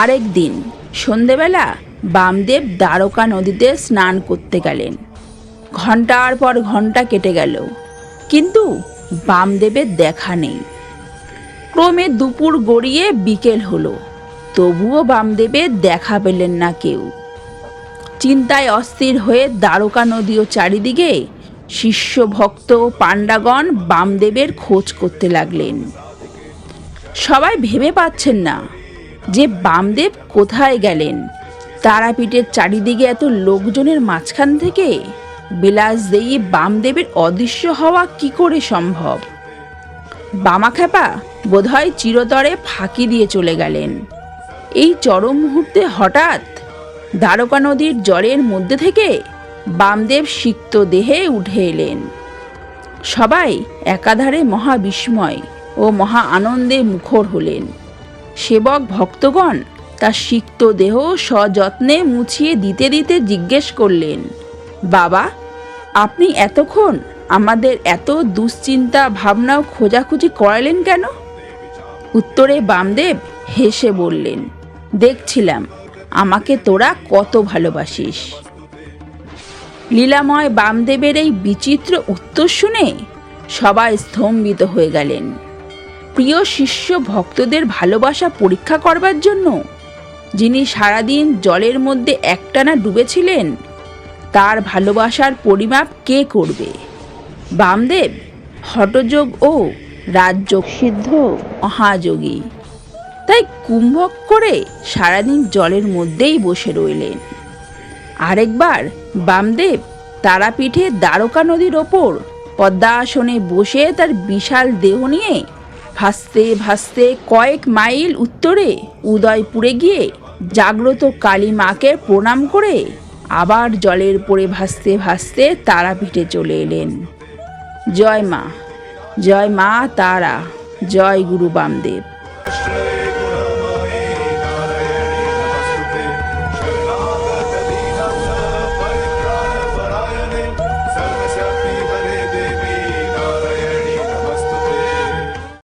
আরেক দিন, সন্ধেবেলা বামদেব দ্বারকা নদীতে স্নান করতে গেলেন। ঘণ্টার পর ঘণ্টা কেটে গেল, কিন্তু বামদেবের দেখা নেই। ক্রমে দুপুর গড়িয়ে বিকেল হলো, তবুও বামদেবের দেখা পেলেন না কেউ। চিন্তায় অস্থির হয়ে দ্বারকা নদী ও চারিদিকে শিষ্য ভক্ত ও পাণ্ডাগণ বামদেবের খোঁজ করতে লাগলেন। সবাই ভেবে পাচ্ছেন না যে বামদেব কোথায় গেলেন? তারাপীঠের চারিদিকে এত লোকজনের মাঝখান থেকে? বিলাসদেয়ী বামদেবের অদৃশ্য হওয়া কি করে সম্ভব? বামাখ্যাপা বোধহয় চিরতরে ফাঁকি দিয়ে চলে গেলেন। এই চরম মুহূর্তে হঠাৎ দ্বারকা নদীর জলের মধ্যে থেকে বামদেব সিক্ত দেহে উঠে এলেন। সবাই একাধারে মহা বিস্ময় ও মহা আনন্দে মুখর হলেন। সেবক ভক্তগণ, তার সিক্ত দেহ সযত্নে মুছিয়ে দিতে দিতে জিজ্ঞেস করলেন, বাবা, আপনি এতক্ষণ আমাদের এত দুশ্চিন্তা ভাবনাও খোঁজাখুঁজি করালেন কেন? উত্তরে বামদেব হেসে বললেন, দেখছিলাম, আমাকে তোরা কত ভালোবাসিস। লীলাময় বামদেবের এই বিচিত্র উত্তর শুনে সবাই স্তম্ভিত হয়ে গেলেন। প্রিয় শিষ্য ভক্তদের ভালোবাসা পরীক্ষা করবার জন্য? যিনি সারাদিন জলের মধ্যে একটানা ডুবেছিলেন তার ভালোবাসার পরিমাপ কে করবে? বামদেব হঠযোগ ও রাজযোগ। সিদ্ধ। মহাযোগী। তাই কুম্ভক করে সারাদিন জলের মধ্যেই বসে রইলেন। আরেকবার বামদেব তারাপীঠে দ্বারকা নদীর ওপর পদ্মাসনে বসে তার বিশাল দেহ নিয়ে ভাসতে ভাসতে কয়েক মাইল উত্তরে উদয়পুরে গিয়ে জাগ্রত কালী মাকে প্রণাম করে আবার জলের পরে ভাসতে ভাসতে তারাপীঠে চলে এলেন। জয় মা জয় মা তারা, জয় গুরু বামদেব।